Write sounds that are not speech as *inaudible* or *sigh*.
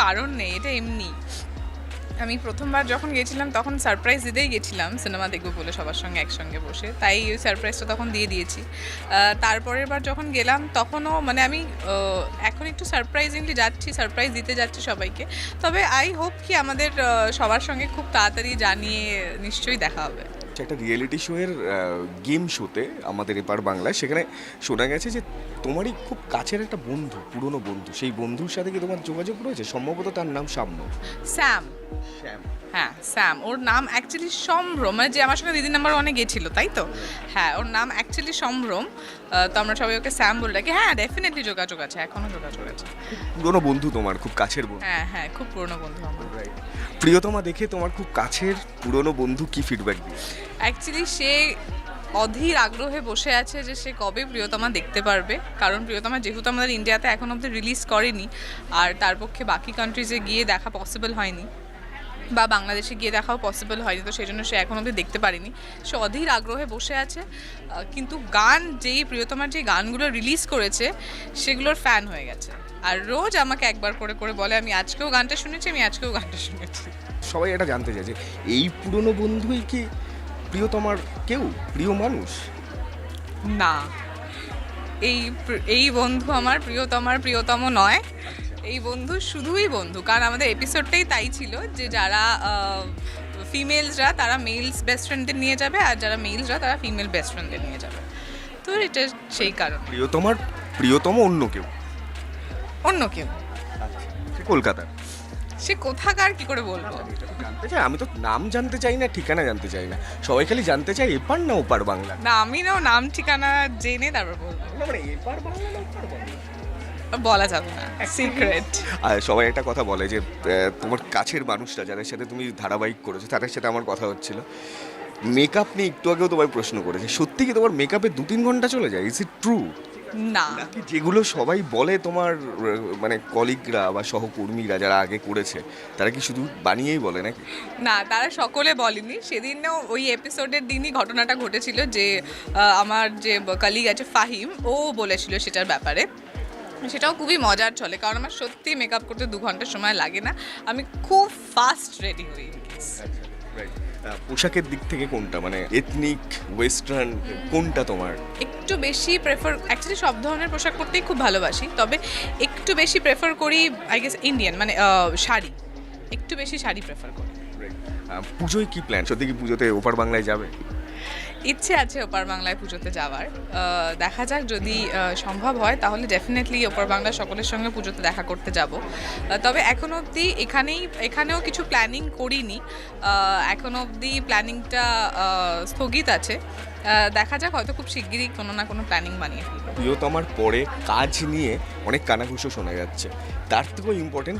কারণ নেই, এটা এমনি। আমি প্রথমবার যখন গেছিলাম, তখন সারপ্রাইজ দিতেই গেছিলাম সিনেমা দেখব বলে সবার সঙ্গে একসঙ্গে বসে। তাই ওই সারপ্রাইজটা তখন দিয়ে দিয়েছি। তারপরের বার যখন গেলাম, তখনও মানে আমি এখন একটু সারপ্রাইজিংলি যাচ্ছি সারপ্রাইজ দিতে যাচ্ছি সবাইকে। তবে আই হোপ কি আমাদের সবার সঙ্গে খুব তাড়াতাড়ি জানিয়ে নিশ্চয়ই দেখা হবে। একটা রিয়েলিটি শো এর গেম শোতে আমাদের এপার বাংলায়। সেখানে শোনা গেছে যে তোমারই খুব কাছের একটা বন্ধু পুরনো বন্ধু সেই বন্ধুর সাথে কি তোমার যোগাযোগ রয়েছে? সম্ভবত তার নাম সাম্য স্যাম শ্যাম। হ্যাঁ স্যাম ওর নাম অ্যাকচুয়ালি সম্ভ্রম মানে যে আমার সঙ্গে দিদি নাম্বার ওয়ানে গেছিল তাই তো? হ্যাঁ ওর নাম অ্যাকচুয়ালি সম্ভ্রম। তো আমরা সবাই ওকে স্যাম বলে ডাকি। হ্যাঁ ডেফিনেটলি যোগাযোগ আছে এখনও যোগাযোগ আছে। পুরনো বন্ধু তোমার খুব কাছের বন্ধু। হ্যাঁ হ্যাঁ খুব পুরনো বন্ধু আমার। প্রিয়তমা দেখে তোমার খুব কাছের পুরনো বন্ধু কি ফিডব্যাক দিয়ে অ্যাকচুয়ালি সে অধীর আগ্রহে বসে আছে যে সে কবে প্রিয়তমা দেখতে পারবে। কারণ প্রিয়তমা যেহেতু আমাদের ইন্ডিয়াতে এখন অবধি রিলিজ করেনি, আর তার পক্ষে বাকি কান্ট্রিজে গিয়ে দেখা পসিবল হয়নি, বা বাংলাদেশে গিয়ে দেখাও পসিবল হয়নি, তো সেই জন্য সে এখন অবধি দেখতে পারেনি। সে অধীর আগ্রহে বসে আছে কিন্তু গান যেই প্রিয়তমার যে গানগুলো রিলিজ করেছে, সেগুলোর ফ্যান হয়ে গেছে। আর রোজ আমাকে একবার করে করে বলে, আমি আজকেও গানটা শুনেছি, আমি আজকেও গানটা শুনেছি। সবাই এটা জানতে যে এই পুরনো বন্ধুই কি প্রিয়তমার কেউ? প্রিয় মানুষ? না। এই এই বন্ধু আমার প্রিয়তমার প্রিয়তম নয়। এই বন্ধু শুধুই বন্ধু। কারণ আমাদের এপিসোডটাই তাই ছিল যে যারা ফিমেলসরা তারা মেলস বেস্ট ফ্রেন্ডদের নিয়ে যাবে আর যারা মেলসরা তারা ফিমেল বেস্ট ফ্রেন্ডদের নিয়ে যাবে। তো এটা সেই কারণ। প্রিয়তমার প্রিয়তম অন্য কেউ? অন্য কেউ। সে কলকাতার? সে কোথাকার কি করে বলব? জানতে চাই আমি তো নাম জানতে চাই না ঠিকানা জানতে চাই না। সবাই খালি জানতে চাই এপার না ওপার বাংলা। না আমি নাও নাম ঠিকানা জেনে তারপর বলব। না, মানে এপার বাংলা না ওপার বাংলা? বলা যাবে না *laughs* সিক্রেট আর সবাই একটা কথা বলে যে তোমার কাছের মানুষটা যাদের সাথে তুমি ধারাবাহিক করেছ তাদের সাথে আমার কথা হচ্ছিল। মেকআপ নিয়ে একটু আগেও তোমায় প্রশ্ন করেছে সত্যি কি তোমার মেকআপে দু তিন ঘণ্টা চলে যায়? ইজ ইট ট্রু না। নাকি যেগুলো সবাই বলে তোমার মানে কলিগরা বা সহকর্মীরা যারা আগে করেছে তারা কি শুধু বানিয়েই বলে নাকি? না তারা সকলে বলেনি। সেদিনও ওই এপিসোডের দিনই ঘটনাটা ঘটেছিল যে আমার যে কালিগ আছে ফাহিম ও বলেছিল সেটার ব্যাপারে। সেটাও খুবই মজার চলে কারণ আমার সত্যি মেকআপ করতে দু ঘণ্টা সময় লাগে না। আমি খুব ফাস্ট রেডি হই. আহ, পোশাকের দিক থেকে কোনটা? মানে এথনিক ওয়েস্টার্ন কোনটা তোমার? একটু বেশি প্রেফার অ্যাকচুয়ালি সব ধরনের পোশাক পরতেই খুব ভালোবাসি তবে একটু বেশি প্রেফার করি আই গেস ইন্ডিয়ান মানে শাড়ি। একটু বেশি শাড়ি প্রেফার করি। পুজোয় কি প্ল্যান সত্যি কি পুজোতে ওপার বাংলায় যাবে? ইচ্ছে আছে ওপার বাংলায় পুজোতে যাওয়ার। দেখা যাক যদি সম্ভব হয় তাহলে ডেফিনেটলি ওপার বাংলা সকলের সঙ্গে পুজোতে দেখা করতে যাব। তবে এখন অবধি এখানেই এখানেও কিছু প্ল্যানিং করিনি। আহ, এখন অবধি প্ল্যানিংটা স্থগিত আছে। দেখা যাক, হয়তো খুব শিগগিরই কোনো না কোনো প্ল্যানিং বানিয়ে প্রিয়তমার পরে কাজ নিয়ে অনেক কানাঘুষো শোনা যাচ্ছে। তার থেকেও ইম্পর্টেন্ট